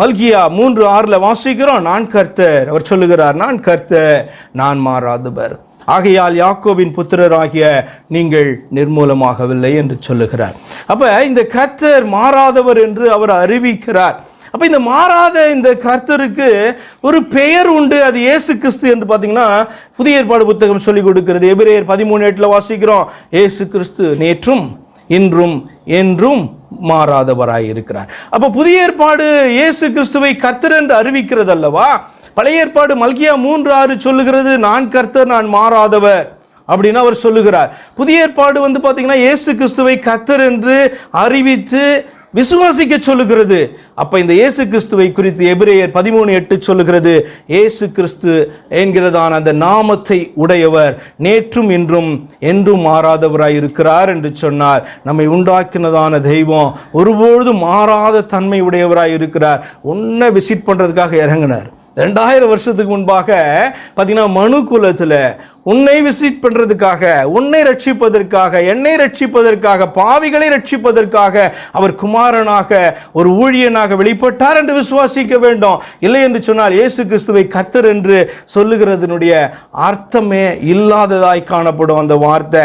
மல்கியா மூன்று ஆறில் வாசிக்கிறோம். நான் கர்த்தர். அவர் சொல்லுகிறார் நான் கர்த்தர் நான் மாறாதவர். ஆகையால் யாக்கோவின் புத்திரராகிய நீங்கள் நிர்மூலமாகவில்லை என்று சொல்லுகிறார். அப்போ இந்த கர்த்தர் மாறாதவர் என்று அவர் அறிவிக்கிறார். அப்போ இந்த மாறாத இந்த கர்த்தருக்கு ஒரு பெயர் உண்டு. அது இயேசு கிறிஸ்து என்று பார்த்தீங்கன்னா புதிய ஏற்பாடு புத்தகம் சொல்லிக் கொடுக்கிறது. எபிரேயர் பதிமூணு எட்டில் வாசிக்கிறோம். ஏசு கிறிஸ்து நேற்றும் இன்றும் என்றும் மாறாதவராய் இருக்கிறார் அப்ப புதிய ஏற்பாடு இயேசு கிறிஸ்துவை கர்த்தர் என்று அறிவிக்கிறது அல்லவா பழைய ஏற்பாடு மல்கியா மூன்று ஆறு சொல்லுகிறது நான் கர்த்தர் நான் மாறாதவர் அப்படின்னு அவர் சொல்லுகிறார். புதிய ஏற்பாடு வந்து பார்த்தீங்கன்னா இயேசு கிறிஸ்துவை கர்த்தர் என்று அறிவித்து விசுவாசிக்க சொல்லுகிறது. அப்ப இந்த இயேசு கிறிஸ்துவை குறித்து எபிரேயர் பதிமூணு எட்டு சொல்லுகிறது. இயேசு கிறிஸ்து என்கிறதான அந்த நாமத்தை உடையவர் நேற்றும் இன்றும் என்றும் மாறாதவராய் இருக்கிறார் என்று சொன்னார். நம்மை உண்டாக்கினதான தெய்வம் ஒருபொழுதும் மாறாத தன்மை உடையவராய் இருக்கிறார். உன்னை விசிட் பண்றதுக்காக இறங்கினார். ரெண்டாயிரம் வருஷத்துக்கு முன்பாக பார்த்தீங்கன்னா மனு குலத்தில் உன்னை விசிட் பண்ணுறதுக்காக உன்னை ரட்சிப்பதற்காக என்னை ரட்சிப்பதற்காக பாவிகளை ரட்சிப்பதற்காக அவர் குமாரனாக ஒரு ஊழியனாக வெளிப்பட்டார் என்று விசுவாசிக்க வேண்டும். இல்லை என்று சொன்னால் இயேசு கிறிஸ்துவை கத்தர் என்று சொல்லுகிறதனுடைய அர்த்தமே இல்லாததாய் காணப்படும் அந்த வார்த்தை.